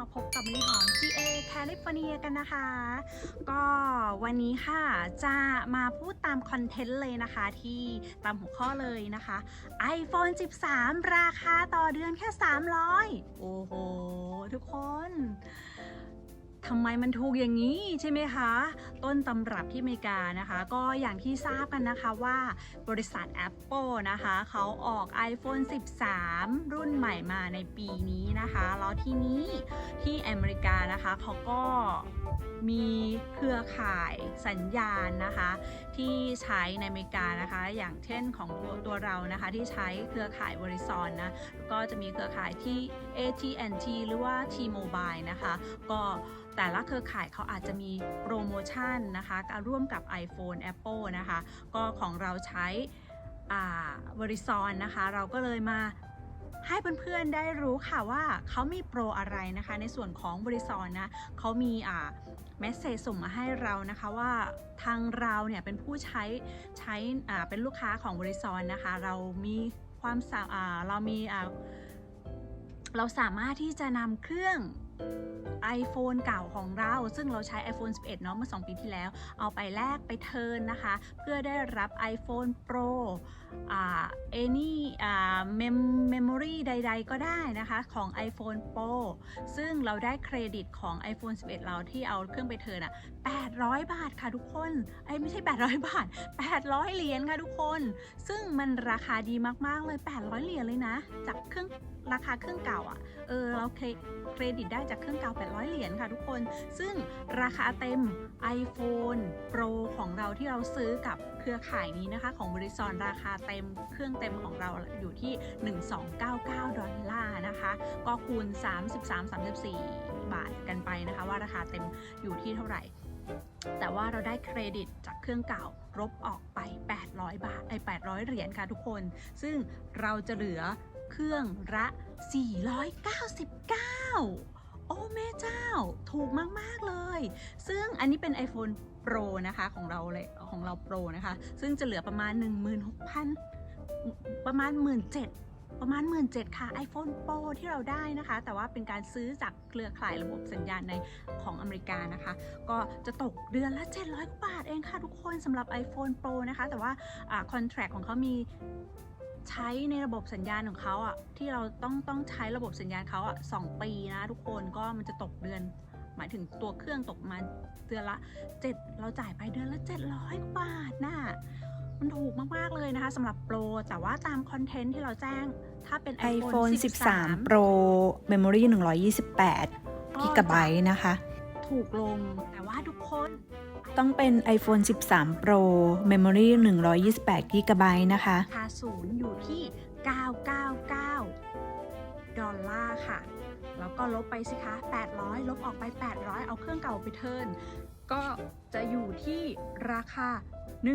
มาพบกับมะลิหอม GA แคลิฟอร์เนียกันนะคะ ก็วันนี้ค่ะจะมาพูดตามคอนเทนต์เลยนะคะที่ตามหัวข้อเลยนะคะ iPhone 13 ราคาต่อเดือนแค่ 300 โอ้โห ทุกคน ทำไมมันถูกอย่างนี้ใช่ไหมคะ ต้นตำรับที่อเมริกานะคะ ก็อย่างที่ทราบกันนะคะว่าบริษัท Apple นะคะเขาออก iPhone 13 รุ่นใหม่มาในปีนี้นะคะ แล้วที่นี้ที่อเมริกานะคะเขาก็ มีเครือข่ายสัญญาณนะคะที่ใช้ในอเมริกานะคะ อย่างเช่นของตัวตัวเรานะคะที่ใช้เครือข่ายบริซอนนะก็จะมีเครือข่ายที่ AT&T หรือว่า T-Mobile นะคะ ก็แต่ละเครือข่ายเขาอาจจะมีโปรโมชั่นนะคะการร่วมกับ iPhone Apple นะคะ ก็ของเราใช้บริซอนนะคะ เราก็เลยมา ให้เพื่อนๆได้รู้ค่ะว่าเขามีโปรอะไรนะคะ ในส่วนของบริษัทนะเขามีอ่าเมสเซจส่งมาให้เรานะคะว่าทางเราเนี่ยเป็นผู้ใช้ใช้อ่าเป็นลูกค้าของบริษัทนะคะ เรามีความสาอ่าเรามีอ่าเราสามารถที่จะนำเครื่อง iPhone เก่าของเรา ซึ่งเราใช้ iPhone 11 เนาะเมื่อ 2 ปีที่แล้ว เอาไปแลกไปเทินนะคะ เพื่อได้รับ iPhone Pro อ่า any อ่า mem- memory ใด ๆ ก็ได้นะคะ ของ iPhone Pro ซึ่งเราได้เครดิตของ iPhone 11 เราที่เอาเครื่องไปเทินอะ 800 บาทค่ะทุกคนไอ้ไม่ใช่ 800 บาท 800 เหรียญค่ะทุกคน ซึ่งมันราคาดีมากๆเลย 800 เหรียญเลยนะ จากเครื่องราคาเครื่องเก่าอะ เออเราเครเครดิตได้จากเครื่องเก่า800 เหรียญค่ะทุกคน ซึ่งราคาเต็ม iPhone Pro ของเราที่เราซื้อกับเครือข่ายนี้นะคะของบริษัทราคาเต็มเครื่องเต็มของเราอยู่ที่ 1299 ดอลลาร์นะคะ ก็คูณ 33-34 บาทกันไปนะคะ ว่าราคาเต็มอยู่ที่เท่าไหร่แต่ว่าเราได้เครดิตจากเครื่องเก่าลบออกไป 800 บาทไอ้800 เหรียญค่ะทุกคน ซึ่งเราจะเหลือ เครื่องละ 499 โอ้แม่เจ้า ถูกมาก ๆ เลย ซึ่งอันนี้เป็น iPhone Pro นะคะของเราเลยของเรา Pro นะคะ ซึ่งจะเหลือประมาณ 16,000 ประมาณ 17,000ประมาณ 17,000ค่ะ iPhone Pro ที่เราได้นะคะ แต่ว่าเป็นการซื้อจากเครือข่ายระบบสัญญาณในของอเมริกานะคะ ก็จะตกเดือนละ 700กว่าบาทเองค่ะทุกคนสำหรับ iPhone Pro นะคะ แต่ว่าคอนแท c t ของเขามี ใช้ในระบบสัญญาณของเขาอะที่เราต้องต้องใช้ระบบสัญญาณเขาอะสองปีนะทุกคนก็มันจะตกเดือน หมายถึงตัวเครื่องตกมาเดือนละ 7 เราจ่ายไปเดือนละ 700กว่าบาทน่ะมันถูกมาก ๆ เลยนะคะสำหรับโปร แต่ว่าตามคอนเทนต์ที่เราแจ้งถ้าเป็น iPhone 13 Pro Memory 128กิกะไบต์นะคะ ถูกลงแต่ว่าทุกคน ต้องเป็น iPhone 13 Pro Memory 128กิกะไบต์นะคะราคาศูนย์อยู่ที่ 999 ดอลลาร์ค่ะ แล้วก็ลบไปสิคะ 800 ลบออกไป 800 เอาเครื่องเก่าไปเทิร์น ก็จะอยู่ที่ราคา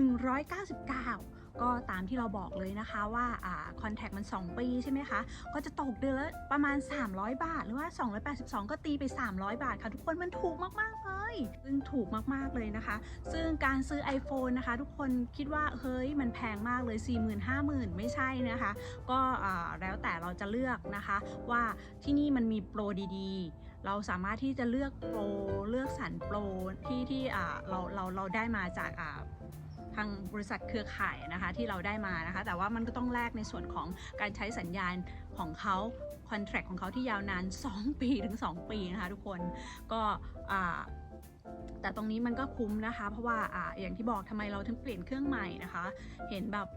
199ก็ตามที่เราบอกเลยนะคะว่าอ่าคอนแทคมัน 2 ปีใช่ไหมคะ ก็จะตกเดือนละประมาณ 300 บาท หรือว่า 282 ก็ตีไป 300 บาทค่ะ ทุกคนมันถูกมากๆเล ซึ่งถูกมากๆเลยนะคะ ซึ่งการซื้อ iPhone นะคะ ทุกคนคิดว่าเฮ้ยมันแพงมากเลย 40,000 50,000 ไม่ใช่นะคะ ก็แล้วแต่เราจะเลือกนะคะ ว่าที่นี่มันมีโปรดีๆ เราสามารถที่จะเลือกโปรเลือกสรรโปรที่ที่เราเราเราได้มาจากทางบริษัทเครือข่ายนะคะที่เราได้มานะคะ แต่ว่ามันก็ต้องแลกในส่วนของการใช้สัญญาณของเขาคอนแท c t ของเขาที่ยาวนาน 2 ปีถึง 2 ปีนะคะทุกคนก็ แต่ตรงนี้มันก็คุ้มนะคะ เพราะว่าอ่าอย่างที่บอกทำไมเราถึงเปลี่ยนเครื่องใหม่นะคะ เห็นแบบ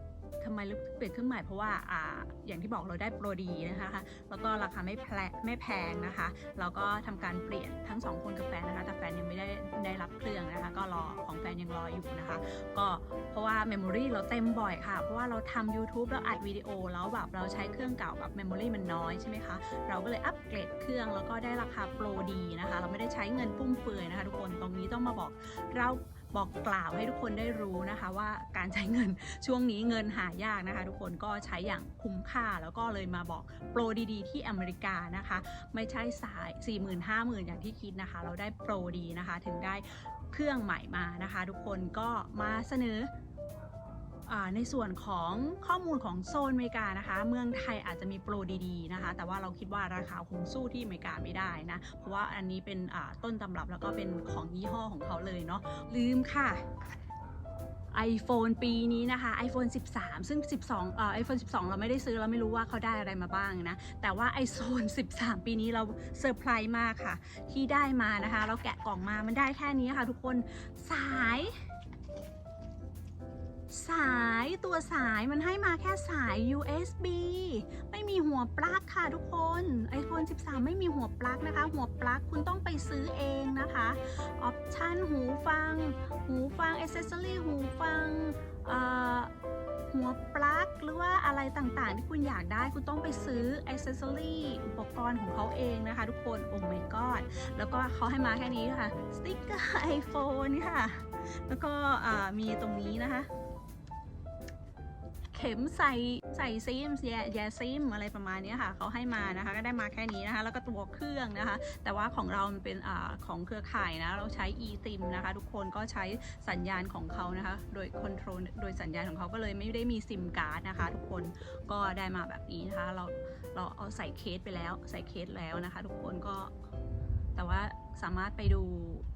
ทำไมเราเปลี่ยนเครื่องใหม่เพราะว่าอ่าอย่างที่บอกเราได้โปรดีนะคะแล้วก็ราคาไม่แพไม่แพงนะคะเราก็ทำการเปลี่ยนทั้งสองคนกับแฟนนะคะแต่แฟนยังไม่ได้ได้รับเครื่องนะคะก็รอของแฟนยังรออยู่นะคะก็เพราะว่าเมมโมรีเราเต็มบ่อยค่ะ เพราะว่าเราทำ YouTube แล้วอัดวิดีโอแล้วแบบเราใช้เครื่องเก่าแบบเมมโมรีมันน้อยใช่ไหมคะเราก็เลยอัปเกรดเครื่องแล้วก็ได้ราคาโปรดีนะคะ เราไม่ได้ใช้เงินฟุ่มเฟือยนะคะ ทุกคนตรงนี้ต้องมาบอกเรา บอกกล่าวให้ทุกคนได้รู้นะคะว่าการใช้เงินช่วงนี้เงินหายากนะคะ ทุกคนก็ใช้อย่างคุ้มค่าแล้วก็เลยมาบอกโปรดีๆ ที่อเมริกานะคะ ไม่ใช่สาย 4 5 0,000 อย่างที่คิดนะคะ เราได้โปรดีนะคะ ถึงได้เครื่องใหม่มานะคะ ทุกคนก็มาเสนอ ในส่วนของข้อมูลของโซนอเมริกานะคะ เมืองไทยอาจจะมีโปรดีๆนะคะ แต่ว่าเราคิดว่าราคาคงสู้ที่อเมริกาไม่ได้นะ เพราะว่าอันนี้เป็นต้นตำรับแล้วก็เป็นของยี่ห้อของเขาเลยเนาะลืมค่ะ iPhone ปีนี้นะคะ iPhone 13 ซึ่ง 12เอ่อ iPhone 12 เราไม่ได้ซื้อ เราไม่รู้ว่าเขาได้อะไรมาบ้างนะ แต่ว่า iPhone 13 ปีนี้เราเซอร์ไพรส์มากค่ะ ที่ได้มานะคะ เราแกะกล่องมามันได้แค่นี้ค่ะทุกคนสาย สายตัวสายมันให้มาแค่สาย USB ไม่มีหัวปลั๊กค่ะทุกคน iPhone 13 ไม่มีหัวปลั๊กนะคะ หัวปลั๊กคุณต้องไปซื้อเองนะคะออปชันหูฟัง หูฟังอ c เซสซอรี่หูฟังหัวปลั๊กหรือว่าอะไรต่างๆ ที่คุณอยากได้คุณต้องไปซื้ออ c เซสซอรี่อุปกรณ์ของเขาเองนะคะ ทุกคนโอ้ my god แล้วก็เขาให้มาแค่นี้ค่ะ สติ๊กเกอร์ iPhone ค่ะ แล้วก็มีตรงนี้นะคะ เข็มใส่ใส่ซิมแย่แย่ซิมอะไรประมาณนี้ค่ะเขาให้มานะคะก็ได้มาแค่นี้นะคะแล้วก็ตัวเครื่องนะคะ แต่ว่าของเรามันเป็นอของเครือข่ายนะเราใช้ eSIM นะคะ ทุกคนก็ใช้สัญญาณของเขานะคะ โดยคอนโทรลโดยสัญญาณของเขาก็เลยไม่ได้มีซิมการ์ดนะคะ ทุกคนก็ได้มาแบบนี้นะคะเราเราเอาใส่เคสไปแล้วใส่เคสแล้วนะคะ ทุกคนก็าสามารถไปดู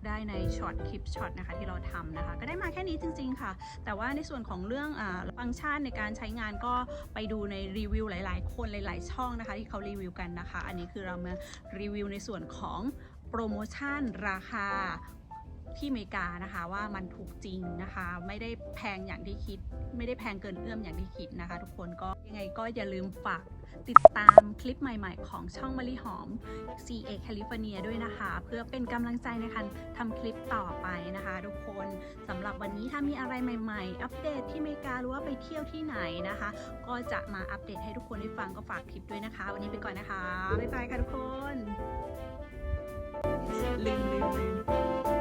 ได้ในช็อตคลิปช็อตนะคะที่เราทำนะคะ ก็ได้มาแค่นี้จริง ๆ ค่ะ แต่ว่าในส่วนของเรื่องอฟังก์ชันในการใช้งานก็ไปดูในรีวิวหลาย ๆ คนหลาย ๆ ช่องนะคะ ที่เขารีวิวกันนะคะ อันนี้คือเรามารีวิวในส่วนของโปรโมชั่นราคา ที่อเมริกานะคะว่ามันถูกจริงนะคะ ไม่ได้แพงอย่างที่คิด ไม่ได้แพงเกินเอื้อมอย่างที่คิดนะคะ ทุกคนก็ยังไงก็อย่าลืมฝากติดตามคลิปใหม่ๆ ของช่องมะลิหอม CA California ด้วยนะคะ เพื่อเป็นกำลังใจในการทำคลิปต่อไปนะคะ ทุกคนสำหรับวันนี้ถ้ามีอะไรใหม่ ๆ อัปเดตที่อเมริกาหรือว่าไปเที่ยวที่ไหนนะคะ ก็จะมาอัปเดตให้ทุกคนได้ฟังก็ฝากคลิปด้วยนะคะ วันนี้ไปก่อนนะคะบ๊ายบายค่ะทุกคนลืมลืมลืม